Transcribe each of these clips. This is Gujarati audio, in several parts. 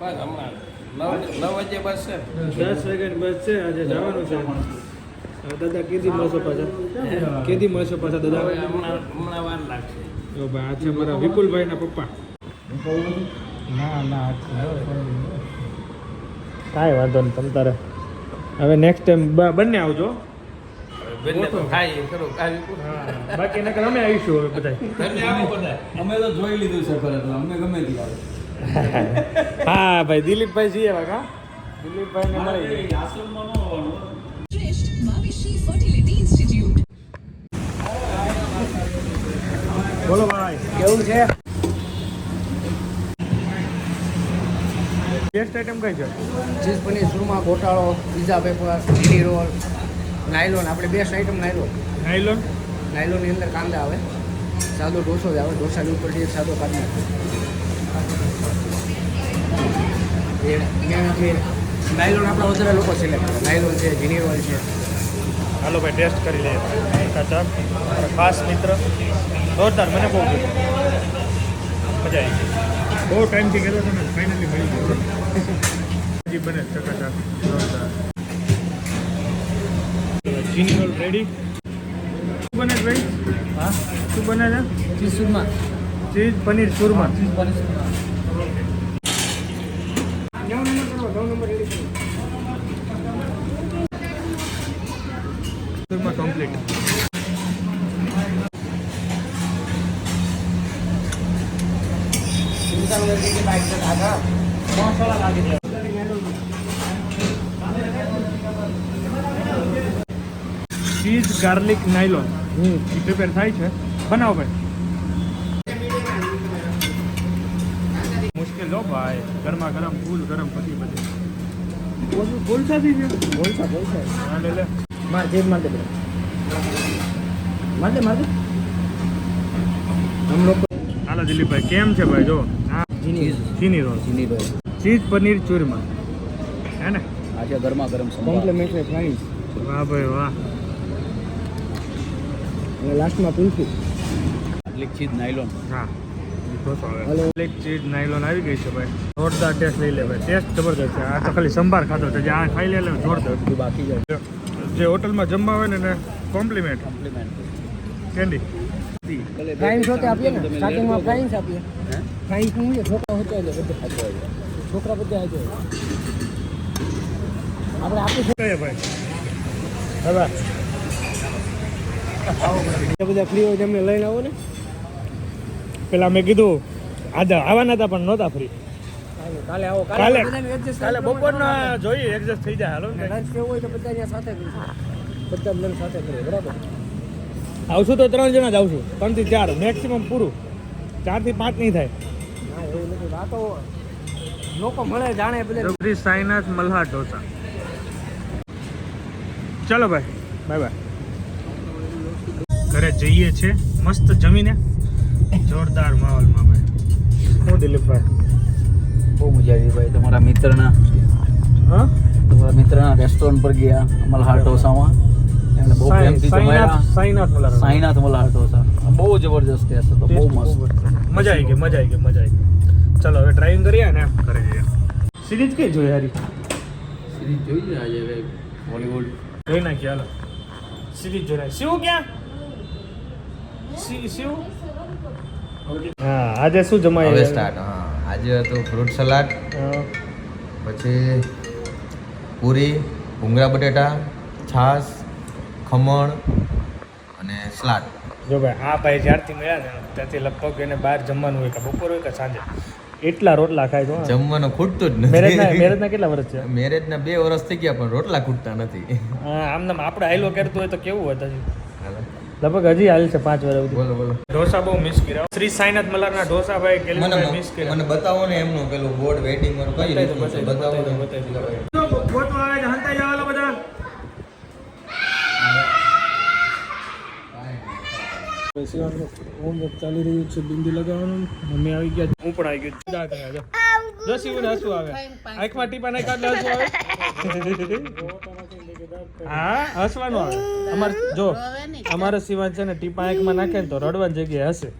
બસ હમણાં. નવ નવ વાગે બસ છે. દસ સેકન્ડ બસ છે આજે જવાનું છે. દાદા કેદી મળશો પાછા? કેદી મળશો પાછા દાદા? હમણાં હમણાં વાર લાગશે. જો ભાઈ આ છે મારા વિપુલભાઈના પપ્પા. ના ના કાંઈ વાંધો નહીં તમ તારે. હવે નેક્સ્ટ ટાઈમ બંને આવજો. બાકી નકર અમે આવીશું હવે બધા તમે આવો બધા અમે તો જોઈ લીધું છે એટલે અમે ગમે ત્યાં હા ભાઈ દિલીપભાઈ છીએ વાગા દિલીપભાઈ ને મળી બોલો ભાઈ કેવું છે? બેસ્ટ આઈટમ કઈ છે? ચીઝ પનીર સુરમા ગોટાળો પીઝા પેપર ચીની રોલ નાયલોન આપણે બેસ્ટ આઈટમ નાયલોન. નાયલોન? નાયલોનની અંદર કાંદા આવે સાદો ઢોસો જ આવે ઢોસાની ઉપરથી સાદો કાંદો. નાયલોન આપણા વધારે લોકો સિલેક્ટ કરે. નાયલોન છે ચીની રોલ છે. હાલો ભાઈ ટેસ્ટ કરી લઈએ. કાચા ખાસ મિત્ર. જોરદાર મને બહુ મજા આવી બહુ ટાઈમથી કહેતો તમે ફાઇનલી મળી ગયો. હજી બને ચકાચાક જોરદાર. ચીની રોલ રેડી શું બને ભાઈ? હા? શું બને છે? ચીઝ સુરમા cheese paneer churma. Cheese paneer churma. Complete masala લાગી દે ચીઝ ગાર્લિક નાયલોન. એ પ્રિપેર થાય છે. બનાવો ભાઈ. ગરમા ગરમ ફૂલ ગરમ પછી પછી બોલસાથી છે? બોલસા બોલસા હા લે લે. માર જેબ માર દે માર દે માર દે. હમ લોકો. હાલો દિલીપભાઈ કેમ છે ભાઈ? જો આ જીની ચીની રોલ. ચીની રોલ. ચીઝ પનીર ચૂરમા. હે ને? આજે ગરમા ગરમ કોમ્પ્લિમેન્ટરી ફ્રાઈઝ વાહ ભાઈ વાહ. અને લાસ્ટમાં કુલ્ફી. એટલે ચીજ નાયલોન હા. ઢોસો આવે એક ચીઝ નાયલોન આવી ગઈ છે ભાઈ. જોરદાર ટેસ્ટ લઈ લે ભાઈ. ટેસ્ટ જબરદસ્ત છે. આ તો ખાલી સંભાર ખાધો છે. જે આ ખાઈ લે જોરદાર. બાકી જાય જે હોટલમાં જમવા આવે ને એને કોમ્પ્લિમેન્ટ કોમ્પ્લિમેન્ટ કેન્ડી આપીએ ને? સ્ટાર્ટિંગમાં આપીએ. છે છોકરા હોતે એટલે બધે છોકરા બધા હાજર આપણે આપી કહીએ ભાઈ. હવે. બધા ફ્રી હોય તેમને લઈને આવો ને. પેલા મેં કીધું આજે આવવાના હતા પણ નહોતા ફ્રી. કાલે આવો કાલે કાલે. બપોરના જોઈએ એડજસ્ટ થઈ જાય. હાલો લંચ કેવું હોય તો બધા અહીંયા સાથે કરીશું બધા લંચ સાથે કરીએ બરાબર? આવશું તો ત્રણ જણા જ આવશું. ત્રણથી ચાર મેક્સિમમ પૂરું. ચારથી પાંચ નહીં થાય. ના એવું નથી. આ તો લોકો મળે જાણે બધા શ્રી સાઈનાથ મલ્હાર ઢોસા. ચલો ભાઈ બાય બાય ઘરે જઈએ છે મસ્ત જમીને. જોરદાર માહોલમાં ભાઈ. હું દિલીપભાઈ? બહુ મજા આવી ભાઈ તમારા મિત્રના. હા? તમારા મિત્રના રેસ્ટોરન્ટ પર ગયા મલ્હાર ઢોસામાં. એમને બહુ પ્રેમથી સાઈનાથ જમાડ્યા. સાઈનાથ મલ્હાર સાઈનાથ મલ્હાર ઢોસા. બહુ જબરદસ્ત ટેસ્ટ હતો બહુ મસ્ત. મજા આવી ગઈ મજા આવી ગઈ મજા આવી ગઈ. ચલો હવે ડ્રાઇવિંગ કરીએ ને ઘરે જઈએ સિરીઝ કઈ જોઈ હારી? સિરીઝ જોઈ લે આજે હવે બોલીવુડ જોઈ નાખી હાલો. સિરીઝ જોઈ નાખી શિવ ક્યાં? શિવ? હા આજે શું જમાય હવે સ્ટાર્ટ હા. આજે હતું ફ્રૂટ સલાડ પછી પૂરી ભૂંગળા બટેટા છાશ ખમણ અને સલાડ જો ભાઈ આ ભાઈ જ્યારથી મળ્યા ને ત્યાંથી લગભગ એને બહાર જમવાનું હોય કે બપોર હોય કે સાંજે. એટલા રોટલા ખાય તો જમવાનું ખૂટતું જ મેરેજના નથી. મેરેજના કેટલા વર્ષ છે મેરેજના બે વર્ષ થઈ ગયા પણ રોટલા ખૂટતા નથી. આમ નામ આપણે હાઈલો કરતું હોય તો કેવું હોય હાલો. લગભગ હજી હાલ છે પાંચ વર્ષ સુધી. બોલો બોલો. ઢોસા બહુ મિસ કર્યા. શ્રી સાઈનાથ મલારના ઢોસા ભાઈ મને કેલિનભાઈ મિસ કર્યા. મને બતાવો ને એમનું પેલું બોર્ડ વેઇટિંગ વાળું કઈ છે? બતાવી ને. આવે બધા હોમવર્ક ચાલી રહ્યું છે બિંદી લગાવવાનું. મમ્મી આવી ગયા. હું પણ આવી ગયો શિવને હસવું આવે. આંખમાં ટીપા નાખ્યા એટલે હસવું આવે. હા હસવાનું આવે. અમાર જો અમારા સિવાય છે ને ટીપા આંખમાં નાખે ને તો રડવાની જગ્યાએ હશે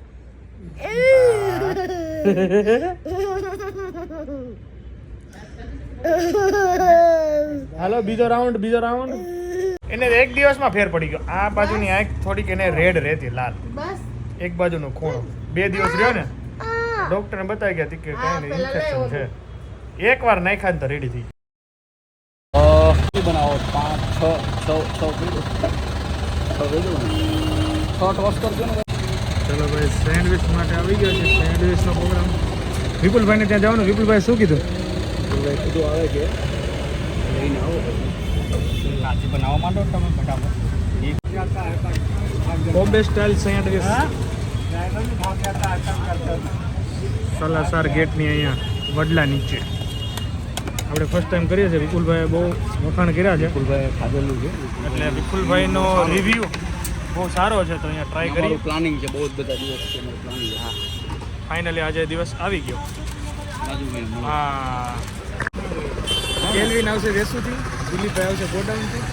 હાલો બીજો રાઉન્ડ બીજો રાઉન્ડ એને એક દિવસમાં ફેર પડી ગયો. આ બાજુની આંખ થોડીક એને રેડ રહેતી લાલ. એક બાજુનો ખૂણો. બે દિવસ રહ્યો ને. ડોક્ટરને બતાવી ગયા હતી કે કઈ નહીં ઇન્ફેક્શન છે. એકવાર નાખ્યા ને તો રેડી થઈ શું બનાવો પાંચ છ છ છ છ ટોસ કરજો ને ચલો ભાઈ સેન્ડવિચ માટે આવી ગયો છે સેન્ડવિચનો પ્રોગ્રામ વિપુલભાઈને ત્યાં જવાનું. વિપુલભાઈ શું કીધું? ભાઈ કીધું આવે કે લઈને આવો આજે બનાવવા માંડો તમે ફટાફટ. બોમ્બે સ્ટાઇલ સેન્ડવિચ સલાસાર ગેટની અહીંયા વડલા નીચે. આપણે ફર્સ્ટ ટાઈમ કરીએ છીએ. વિપુલભાઈએ બહુ વખાણ કર્યા છે. વિપુલભાઈ ખાધેલું છે. એટલે વિપુલભાઈનો રિવ્યુ બહુ સારો છે. તો અહીંયા ટ્રાય કરી પ્લાનિંગ છે. બહુ બધા દિવસ છે પ્લાનિંગ હા. ફાઇનલી આજે દિવસ આવી ગયો. હા. કેલ્વિન આવશે વેસુથી દિલીપભાઈ આવશે ગોડાઉનથી.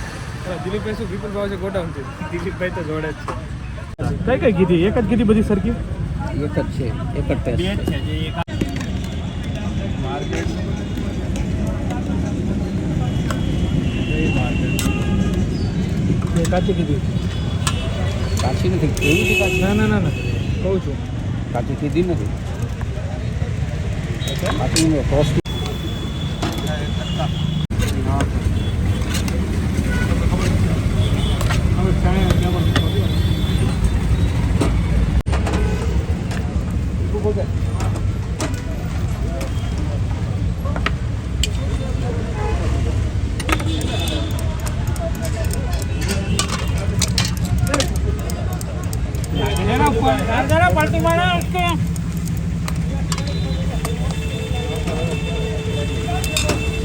દિલીપભાઈ શું? વિપુલભાઈ આવશે ગોડાઉનથી. દિલીપભાઈ તો જોડે જ છે. કઈ કઈ કીધી? એક જ કીધી બધી સરખી? એક જ છે એક જ ટેસ્ટ છે જે એક કાચી કીધી કાચી નથી કેવી છે કાચી ના ના ના ના કહું છું કાચી કીધી નથી કાચી ટોસ હવે ચાય કેવું जरा पलटी मारा उसको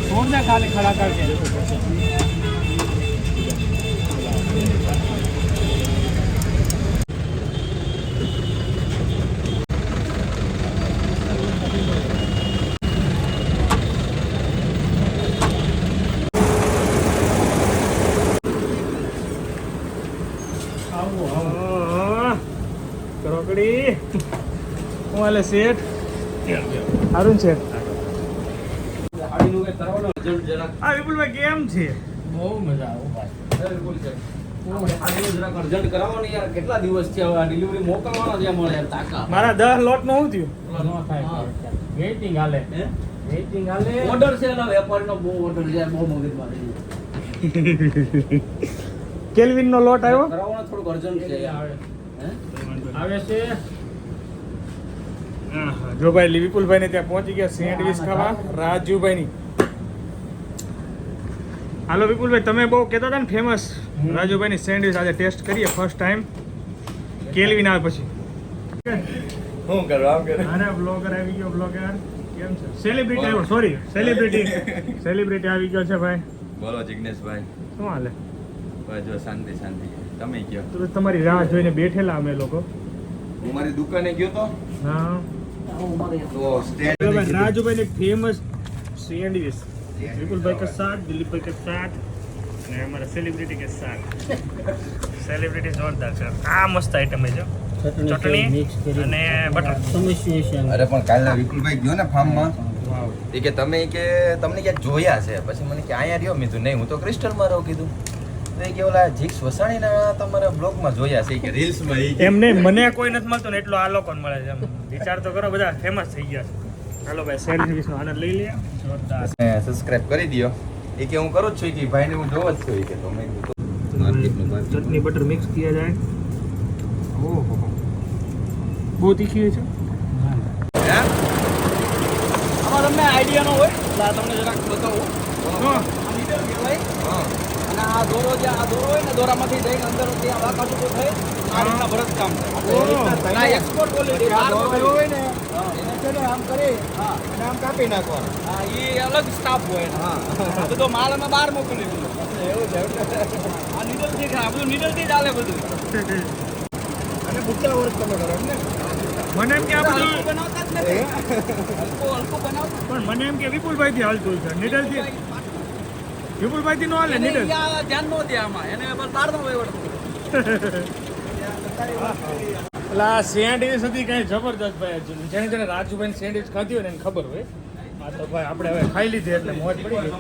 छोड़ दे खाली खड़ा करके ક્રોકડી હું આલે શેઠ? સારું છે આ વિપુલભાઈ કેમ છે? અર્જન્ટ કરાવો ને યાર છે. હવે આ ડિલિવરી મોકલવાના છે મળે તાકા. મારા દસ લોટ નો શું થયું. વેઇટિંગ હાલે. હે? વેઇટિંગ હાલે. ઓર્ડર છે એના વેપારીનો બહુ ઓર્ડર છે. બહુ મગજમારી કેલ્વિન નો લોટ આવ્યો? કરાવવાનો થોડુંક અર્જન્ટ છે? આવે છે. જો ભાઈ લીવીપુલભાઈ ને ત્યાં પહોંચી ગયા સેન્ડવીચ ખાવા. રાજુભાઈ ની હાલો વિપુલભાઈ તમે બહુ કહેતા હતા ને ફેમસ રાજુભાઈ ની સેન્ડવિચ આજે ટેસ્ટ કરીએ ફર્સ્ટ ટાઈમ કેલવી આવે પછી. શું કરો આમ કરે? અરે બ્લોગર આવી ગયો બ્લોગર કેમ છે? સેલિબ્રિટી આવ્યો સોરી સેલિબ્રિટી સેલિબ્રિટી આવી ગયો છે ભાઈ. બોલો જિગ્નેશભાઈ. શું હાલે? બસ જો શાંતિ શાંતિ. તમે કયો? તો તમારી રાહ જોઈને બેઠેલા અમે લોકો. હું મારી દુકાને ગયો તો? રાજુભાઈ ફેમસ સેન્ડવિચ વિપુલભાઈ કે સાથ દિલીપભાઈ કે સાથ ને સેલિબ્રિટી કે સાથ સેલિબ્રિટી જોરદાર છે. આ મસ્ત આઈટમ છે ચટણી અને બટર કાલના વિપુલભાઈ ગયો ને ફાર્મમાં એ કે તમે કે તમને ક્યાંક જોયા છે? પછી મને કે અહીંયા રહ્યો. મેં નહીં હું તો ક્રિસ્ટલમાં રહું કીધું. તો કે ઓલા જીક્સ વસાણીના તમારા બ્લોગમાં જોયા છે કે રીલ્સમાં એ એમને મને કોઈ નથી મળતું ને એટલો આ મળે છે એમ. વિચાર તો કરો બધા ફેમસ થઈ ગયા છે. હાલો ભાઈ શેર સર્વિસનો આનંદ લઈ લે. સબસ્ક્રાઇબ કરી દિયો. એ હું કરું જ છું કે ભાઈને હું જોઉં જ છું કે તો મેં ચટની બટર મિક્સ કિયા જાય. ઓહો. બહુ તીખી છે? આમાં તમને આઈડિયા ન હોય એટલે તમને જરાક બતાવું. હા. અને આ દોરો જે આ દોરો હોય ને દોરામાંથી જઈને અંદર ત્યાં વાંકા ચૂકો થઈ આ રીતના ભરત કામ એક્સપોર્ટ ક્વોલિટી હોય ને એને છે ને આમ કરી હા. અને આમ કાપી નાખવા હા એ અલગ સ્ટાફ હોય. આ બધો માલ અમે બહાર મોકલી દીધો. એવું છે આ નીડલથી આ બધું નીડલથી જ હાલે બધું. અને બુટ્ટા વર્ક તમે કરો એમ ને? મને એમ કે આ બધું બનાવતા જ નથી. હલકો હલકો બનાવતા પણ મને એમ કે વિપુલભાઈ થી હાલતું છે. નીડલથી વિપુલભાઈ થી નો હાલે આ ધ્યાન નો દે આમાં. એને બસ બહારનો વહીવટ એટલે આ સેન્ડવિચ હતી કઈ જબરદસ્ત ભાઈ જેને જેને રાજુભાઈ સેન્ડવિચ ખાધી હોય ને એને ખબર હોય. હા તો ભાઈ આપણે હવે ખાઈ લીધી એટલે મોજ પડી ગઈ.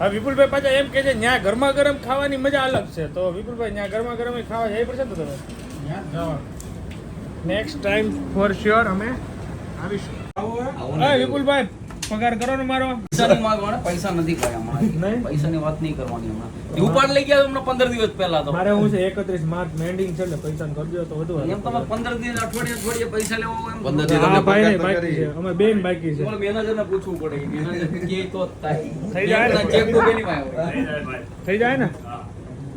હા વિપુલભાઈ પાછા એમ કે છે ત્યાં ગરમા ગરમ ખાવાની મજા અલગ છે. તો વિપુલભાઈ ત્યાં ગરમા ગરમ ખાવા જઈ પડશે ને તો તમે? નેક્સ્ટ ટાઈમ ફોર શ્યોર અમે આવીશું. હા વિપુલભાઈ. પગાર કરો ને મારો. પૈસાની માંગવાના પૈસા નથી હમણાં નહીં? પૈસાની વાત નહીં કરવાની હમણાં. ઉપાડ લઈ ગયા હમણાં પંદર દિવસ પહેલા તો. મારે હું છે એકત્રીસ માર્ચ મેન્ડિંગ છે ને પૈસા કરજો તો વધુ એમ તમે પંદર દિવસ અઠવાડિયે અઠવાડિયે પૈસા લેવો એમ. પંદર દિવસ હા ભાઈ તો બાકી છે. અમે બેન બાકી છે. પણ મેનેજર ને પૂછવું પડે. કે મેનેજર કે તો થઈ જાય ને? ચેક બુક એની પાસે થઈ જાય ને?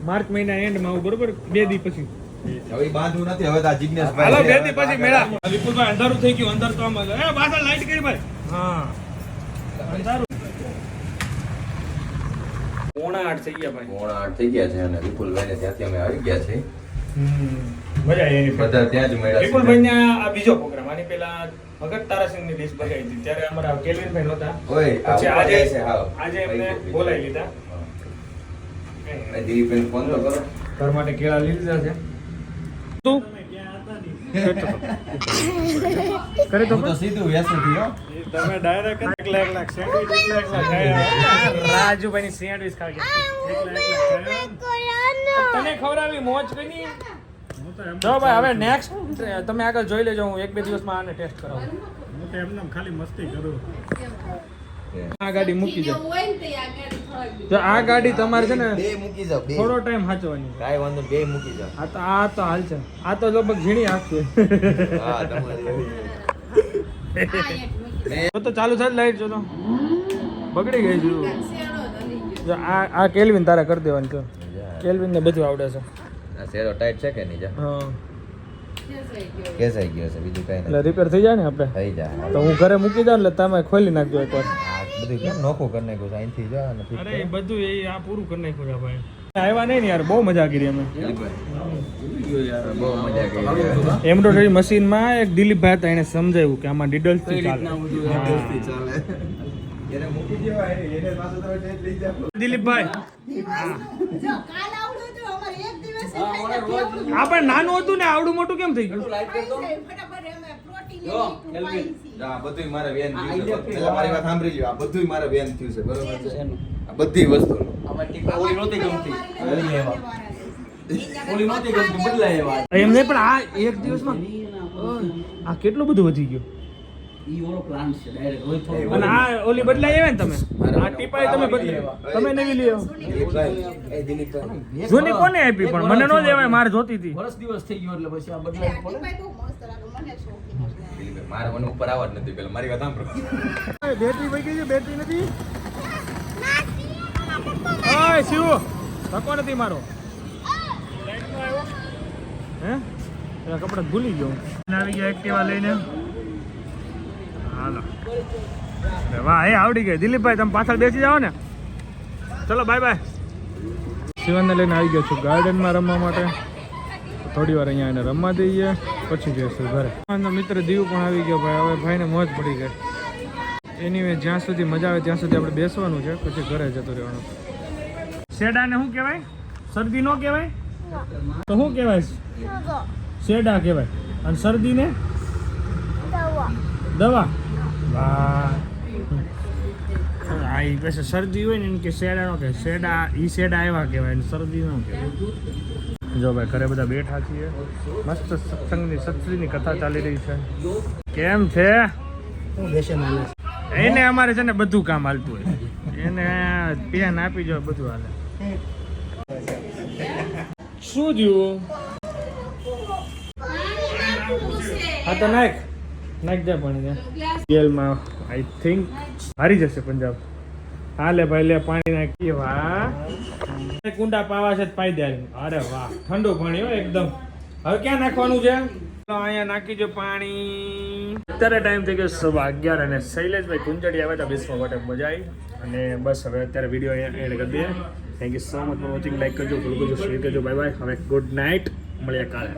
માર્ચ મહિના એન્ડમાં બરોબર? બે દી પછી. હવે બાંધવું નથી હવે તો આ જિજ્ઞેશ હાલો બે દી પછી મેળા. વિપુલભાઈ અંધારું થઈ ગયું અંદર તો આમ એ પાછા લાઈટ કરી ભાઈ. હા. પોણા આઠ થઈ ગયા ભાઈ. પોણા આઠ થઈ ગયા છે અને વિપુલભાઈ ને ત્યાંથી અમે આવી ગયા છે મજા આવી બધા ત્યાં જ મળ્યા વિપુલભાઈ ના આ બીજો પ્રોગ્રામ આની પેલા ભગત તારાસિંહની ડિશ બગાડી હતી. ત્યારે અમારા કેલ્વિનભાઈ નહોતા. પછી આજે આજે એમને બોલાવી લીધા. આ દિલીપભાઈને ફોન તો કરો. ઘર માટે કેળા લીધા છે. તું કરે તો તો સીધું થયો તમે ડાયરેક્ટ લાખ એકલા રાજુભાઈ ની સેન્ડવિચ ખાઈ તને ખવડાવી મોજ કરી જો ભાઈ હવે નેક્સ્ટ તમે આગળ જોઈ લેજો હું એક બે દિવસમાં આને ટેસ્ટ કરાવું. હું તો એમને ખાલી મસ્તી કરું. આ ગાડી મૂકી જાવ તો આ ગાડી તમારે છે ને બે મૂકી જાવ બે. થોડો ટાઈમ સાચવાની કાંઈ વાંધો બે મૂકી જાવ આ તો આ તો હાલ છે. આ તો લગભગ ઝીણી આંખ હા તમારી છે તો તો ચાલુ થાય લાઈટ જો તો. બગડી ગઈ જો આ આ કેલ્વિન તારે કરી દેવાનું તો કેલ્વિન ને બધું આવડે છે. આ શેરો ટાઈટ છે કે નહીં જા. હા. કેસાઈ ગયો. છે બીજું કાંઈ એટલે રિપેર થઈ જાય ને આપણે? થઈ જાય તો હું ઘરે મૂકી દઉં એટલે તમે ખોલી નાખજો એકવાર. બધું કેમ નોખું કરી નાખ્યું છે? અહીંથી જા અને અરે બધું એ આ પૂરું કરી નાખ્યું છે ભાઈ. આવ્યા નહીં ને યાર બહુ મજા કરી અમે. બહુ એમ્બ્રોઇડરી મશીનમાં એક દિલીપભાઈ હતા એને સમજાવ્યું કે આમાં ડિડલ્સથી ચાલે. દિલીપભાઈ જો કાલ આવડું હતું અમારે એક દિવસ ફટાફટ આ પણ નાનું હતું ને આવડું મોટું કેમ થઈ ગયું? જો, લીધું, આ બધુંય મારે વેન થયું છે. electric મારી વાત સાંભળી લ્યો. આ બધુંય મારે વેન થયું છે. બરોબર છે આ બધી વસ્તુ આમાં ઓલી નહોતી ગમતી. ઓલી નહોતી ગમતી બદલાય એવા. એમ નહીં પણ આ એક દિવસમાં આ કેટલું બધું વધી ગયું? ઈ ઓલો પ્લાન છે ડાયરેક્ટ હોય થોડું અને આ ઓલી બદલાઈ આવે ને તમે? આ ટીપાઈ તમે બદલી તમે નવી લ્યો. દિલીપભાઈ. જૂની કોને આપી? પણ મને નો દેવાય મારે જોતી હતી. વર્ષ દિવસ થઈ ગયો એટલે પછી આ મને લાગે. દિલીપભાઈ મારે મને ઉપર આવવા જ નથી પેલા મારી વાત સાંભળો. બેટરી વહી ગઈ છે બેટરી નથી? ઓય શિવ ધક્કો નથી મારો. હે? પેલા કપડા ભૂલી ગયો આવી ગયા એક્ટિવા લઈને. હાલો. વાહ એ આવડી ગઈ. દિલીપભાઈ તમે પાછળ બેસી જાઓ ને. ચલો બાય બાય શિવાને લઈને આવી ગયો છું ગાર્ડનમાં રમવા માટે. થોડી વાર અહીંયા એને રમવા દઈએ પછી જઈશું ઘરે. મિત્ર દીવ પણ આવી ગયો ભાઈ હવે ભાઈને મોજ પડી ગઈ. એની વે જ્યાં સુધી મજા આવે ત્યાં સુધી આપણે બેસવાનું છે પછી ઘરે જતું રહેવાનું. શેડાને શું કહેવાય? શરદી નો કહેવાય? તો શું કહેવાય? શેડા કહેવાય. અને શરદીને? દવા. વાહ. હા એ પછી શરદી હોય ને એને કે શેડા નો કે શેડા ઈ શેડા એવા કહેવાય શરદી નો કહેવાય. જો ભાઈ ઘરે બધા બેઠા છીએ. મસ્ત સત્સંગની સત્સંગની કથા ચાલી રહી છે. કેમ છે? એને અમારે છે ને બધું કામ હાલતું હોય. એને પેન આપી જો બધું હાલે. શું થયું? હા તો નાખ. નાખ જાય પાણી ગેલમાં આઈ થિંક હારી જશે પંજાબ. હા લે ભાઈ, લે પાણી નાખીએ, વાહ. કુંડા પાવા છે પાઈ દે અરે વાહ, ઠંડુ પાણી હો એકદમ. હવે ક્યાં નાખવાનું છે? અહીંયા નાખી દો પાણી. અત્યારે ટાઈમ થઈ ગયો સવા અગિયાર અને શૈલેષભાઈ કુંજડી આવે તો બેસવા માટે મજા આવી અને બસ હવે અત્યારે વીડિયો અહીંયા એડ કરી દઈએ. Thank you so much for watching like કરજો ફોલો કરજો શેર કરજો. બાય બાય હવે ગુડ નાઇટ મળીએ કાલે.